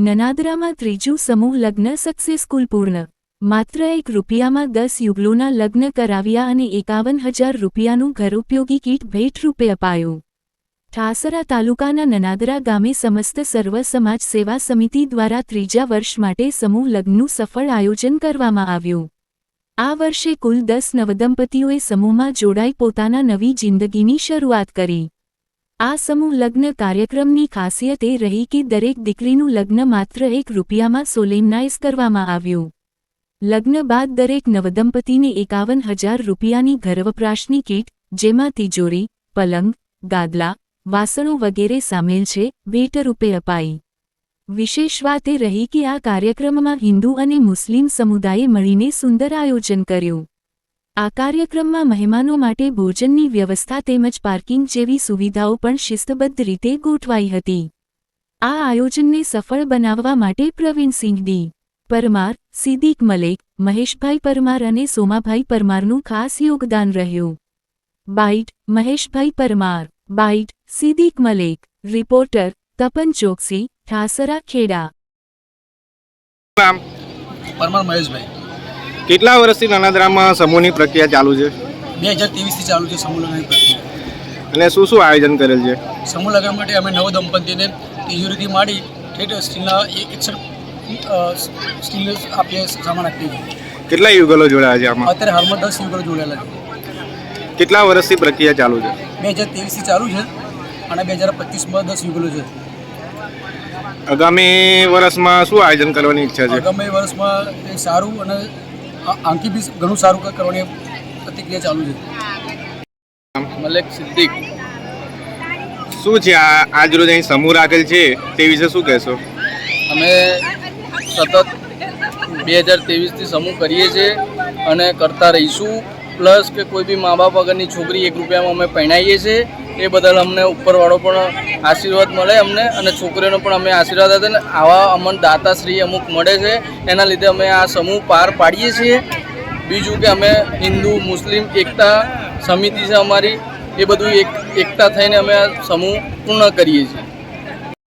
નનાદરામાં ત્રીજું સમૂહ લગ્ન સક્સેસફુલ પૂર્ણ. માત્ર એક રૂપિયામાં દસ યુગલોના લગ્ન કરાવ્યા અને એકાવન હજાર રૂપિયાનું ઘરોપયોગી કીટ ભેટ રૂપે અપાયું. ઠાસરા તાલુકાના નનાદરા ગામે સમસ્ત સર્વ સમાજ સેવા સમિતિ દ્વારા ત્રીજા વર્ષ માટે સમૂહ લગ્નનું સફળ આયોજન કરવામાં આવ્યું. આ વર્ષે કુલ દસ નવદંપતીઓએ સમૂહમાં જોડાઈ પોતાના નવી જિંદગીની શરૂઆત કરી. આ સમૂહ લગ્ન કાર્યક્રમની ખાસિયત એ રહી કે દરેક દીકરીનું લગ્ન માત્ર એક રૂપિયામાં સોલેમનાઇઝ કરવામાં આવ્યું. લગ્ન બાદ દરેક નવદંપતીને એકાવન હજાર રૂપિયાની ઘરવપરાશની કીટ, જેમાં તિજોરી, પલંગ, ગાદલા, વાસણો વગેરે સામેલ છે, ભેટ રૂપે અપાઈ. વિશેષ વાત એ રહી કે આ કાર્યક્રમમાં હિન્દુ અને મુસ્લિમ સમુદાયે મળીને સુંદર આયોજન કર્યું. આ કાર્યક્રમમાં મહેમાનો માટે ભોજનની વ્યવસ્થા તેમજ પાર્કિંગ જેવી સુવિધાઓ પણ શિસ્તબદ્ધ રીતે ગોઠવાઈ હતી. આ આયોજનને સફળ બનાવવા માટે પ્રવીણસિંહ ડી. પરમાર, સિદ્દીક મલેક, મહેશભાઈ પરમાર અને સોમાભાઈ પરમારનું ખાસ યોગદાન રહ્યું. Bite, Maheshbhai Parmar, bite, Siddiq Malek, reporter, Tapan Choksi, Thasra Kheda. Parmar Maheshbhai. કેટલા વર્ષથી નાનાદરામાં સમૂહની પ્રક્રિયા ચાલુ છે? બે હજાર ત્રેવીસથી ચાલુ છે સમૂહ લગ્નની પ્રક્રિયા. અને શું શું આયોજન કરેલ છે? સમૂહ લગ્ન માટે અમે નવ દંપતીને તિજોરીથી માંડી ઠેઠ સ્ટીલના એકસઠ સ્ટીલ આપીએ સામાન આપીએ કેટલા યુગલો જોડાયા છે આમાં? અત્યારે હાલમાં દસ યુગલો જોડાયેલા છે. કેટલા વર્ષથી પ્રક્રિયા ચાલુ છે? બે હજાર ત્રેવીસથી ચાલુ છે અને બે હજાર પચીસમાં દસ યુગલો છે. આગામી વર્ષમાં શું આયોજન કરવાની ઈચ્છા છે? આગામી વર્ષમાં સારું અને આ- આંકી બી ઘણું સારું કરવાની પ્રતિક્રિયા ચાલુ છે. મલેક સિદ્દીક શું છે આ આજ રોજ અહીં સમૂહ રાખેલ છે તે વિશે શું કહેશો? અમે સતત બે હજાર ત્રેવીસથી સમૂહ કરીએ છીએ અને કરતા રહીશું. પ્લસ કે કોઈ બી મા બાપ વગરની છોકરી એક રૂપિયામાં અમે પહેણાવીએ છીએ, એ બદલ અમને ઉપરવાળો પણ આશીર્વાદ મળે અમને અને છોકરીઓનો પણ અમે આશીર્વાદ આપે ને આવા અમને દાતાશ્રી અમુક મળે છે, એના લીધે અમે આ સમૂહ પાર પાડીએ છીએ. બીજું કે અમે હિન્દુ, મુસ્લિમ, એકતા સમિતિ છે અમારી, એ બધું એક, એકતા થઈને અમે આ સમૂહ પૂર્ણ કરીએ છીએ.